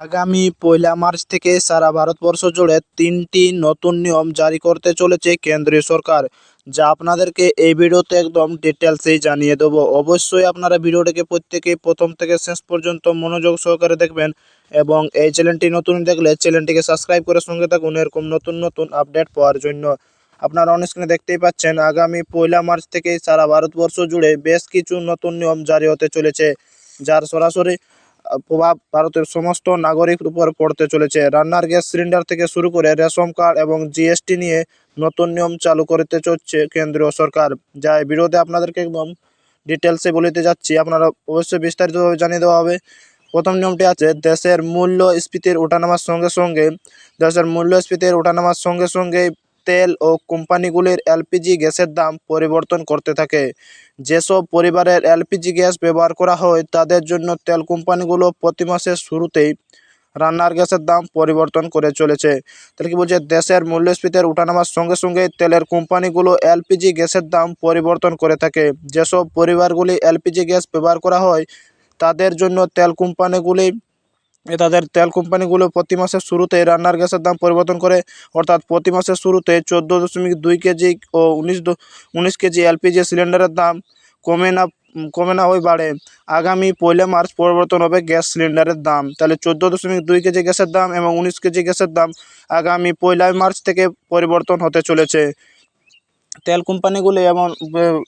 আগামী পয়লা মার্চ থেকে সারা ভারতবর্ষ জুড়ে তিনটি নতুন নিয়ম জারি করতে চলেছে কেন্দ্রীয় সরকার। যা আপনাদেরকে এই ভিডিওতে একদম ডিটেলসেই জানিয়ে দেবো। অবশ্যই আপনারা ভিডিওটাকে প্রত্যেকে প্রথম থেকে শেষ পর্যন্ত মনোযোগ সহকারে দেখবেন এবং এই চ্যানেলটি নতুন দেখলে চ্যানেলটিকে সাবস্ক্রাইব করে সঙ্গে থাকুন। এরকম নতুন নতুন আপডেট পাওয়ার জন্য আপনারা অন স্ক্রিনে দেখতেই পাচ্ছেন, আগামী পয়লা মার্চ থেকে সারা ভারতবর্ষ জুড়ে বেশ কিছু নতুন নিয়ম জারি হতে চলেছে, যার সরাসরি প্রভাব ভারতের সমস্ত নাগরিক উপর পড়তে চলেছে। রান্নার গ্যাস সিলিন্ডার থেকে শুরু করে রেশন কার্ড এবং জিএসটি নিয়ে নতুন নিয়ম চালু করতে চলছে কেন্দ্রীয় সরকার। যা বিরোধে আপনাদেরকে একদম ডিটেলসে বলিতে যাচ্ছি। আপনারা অবশ্যই বিস্তারিতভাবে জানিয়ে দেওয়া হবে। প্রথম নিয়মটি আছে, দেশের মূল্যস্ফীতির ওঠানামার সঙ্গে সঙ্গে, দেশের মূল্যস্ফীতির ওঠানামার সঙ্গে সঙ্গে তেল ও কোম্পানিগুলির এলপিজি গ্যাসের দাম পরিবর্তন করতে থাকে। যেসব পরিবারের এলপিজি গ্যাস ব্যবহার করা হয়, তাদের জন্য তেল কোম্পানিগুলো প্রতি মাসের শুরুতেই রান্নার গ্যাসের দাম পরিবর্তন করে চলেছে। তাহলে কি বলছে, দেশের মূল্যস্ফীতির উঠানামার সঙ্গে সঙ্গে তেলের কোম্পানিগুলো এলপিজি গ্যাসের দাম পরিবর্তন করে থাকে। যেসব পরিবারগুলি এলপিজি গ্যাস ব্যবহার করা হয়, তাদের জন্য তেল কোম্পানিগুলি তাদের তেল কোম্পানিগুলো প্রতি মাসের শুরুতে রান্নার গ্যাসের দাম পরিবর্তন করে, অর্থাৎ প্রতি মাসের শুরুতে চোদ্দ দশমিক দুই কেজি ও উনিশ উনিশ কেজি এলপিজি সিলিন্ডারের দাম কমে না কমে না হয়ে বাড়ে। আগামী পয়লা মার্চ পরিবর্তন হবে গ্যাস সিলিন্ডারের দাম। তাহলে চোদ্দ দশমিক দুই কেজি গ্যাসের দাম এবং উনিশ কেজি গ্যাসের দাম আগামী পয়লা মার্চ থেকে পরিবর্তন হতে চলেছে। তেল কোম্পানিগুলি এমন বে-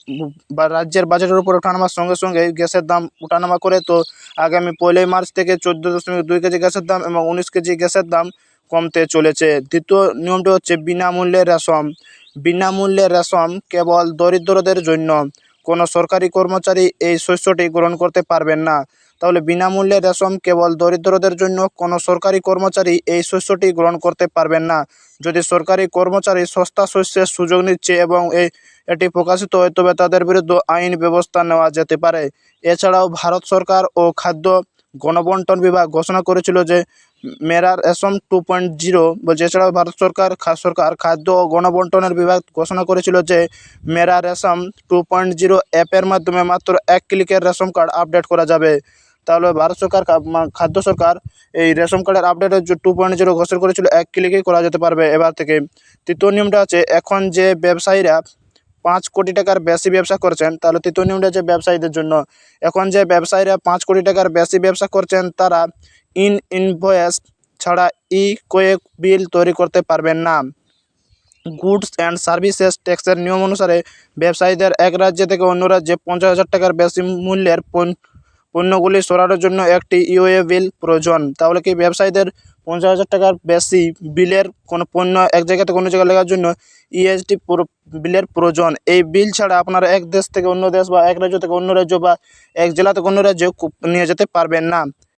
বা রাজ্যের বাজেটের উপর ওঠানামার সঙ্গে সঙ্গে গ্যাসের দাম ওঠানামা করে, তো আগামী পয়লাই মার্চ থেকে চোদ্দ দশমিক দুই কেজি গ্যাসের দাম এবং উনিশ কেজি গ্যাসের দাম কমতে চলেছে। দ্বিতীয় নিয়মটি হচ্ছে বিনামূল্যে রেশন বিনামূল্যে রেশন কেবল দরিদ্রদের জন্য। কোনো সরকারি কর্মচারী এই শস্যটি গ্রহণ করতে পারবেন না। তাহলে বিনামূল্যে রেশম কেবল দরিদ্রদের জন্য কোনো সরকারি কর্মচারী এই শস্যটি গ্রহণ করতে পারবেন না। যদি সরকারি কর্মচারী সস্তা শস্যের সুযোগ নিচ্ছে এবং এই এটি প্রকাশিত হয়, তবে তাদের বিরুদ্ধে আইন ব্যবস্থা নেওয়া যেতে পারে। এছাড়াও ভারত সরকার ও খাদ্য গণবন্টন বিভাগ ঘোষণা করেছিল যে Mera ration two point zero বলছে, এছাড়াও ভারত সরকার সরকার খাদ্য ও গণবন্টনের বিভাগ ঘোষণা করেছিল যে মেরা রেশম টু পয়েন্ট জিরো অ্যাপের মাধ্যমে মাত্র এক ক্লিকের রেশন কার্ড আপডেট করা যাবে। তাহলে ভারত সরকার খাদ্য সরকার এই রেশন কার্ডের আপডেটের টু পয়েন্ট জিরো ঘোষণা করেছিল, এক ক্লিকেই করা যেতে পারবে এবার থেকে। তৃতীয় নিয়মটা আছে এখন যে ব্যবসায়ীরা পাঁচ কোটি টাকার বেশি ব্যবসা করছেন, তাহলে তৃতীয় নিয়মটা হচ্ছে ব্যবসায়ীদের জন্য। এখন যে ব্যবসায়ীরা পাঁচ কোটি টাকার বেশি ব্যবসা করছেন, তারা ইনভয়েস ছাড়া ই কোয়েক বিল তৈরি করতে পারবেন না। গুডস অ্যান্ড সার্ভিসেস ট্যাক্সের নিয়ম অনুসারে ব্যবসায়ীদের এক রাজ্য থেকে অন্য রাজ্যে পঞ্চাশ হাজার টাকার বেশি মূল্যের পণ্য পণ্যগুলি সরানোর জন্য একটি ইউএ বিল প্রয়োজন। তাহলে কি ব্যবসায়ীদের পঞ্চাশ হাজার টাকার বেশি বিলের কোনো পণ্য এক জায়গা থেকে অন্য জায়গায় লেখার জন্য ইএসটি বিলের প্রয়োজন? এই বিল ছাড়া আপনারা এক দেশ থেকে অন্য দেশ বা এক রাজ্য থেকে অন্য রাজ্য বা এক জেলা থেকে অন্য রাজ্যে নিয়ে যেতে পারবেন না।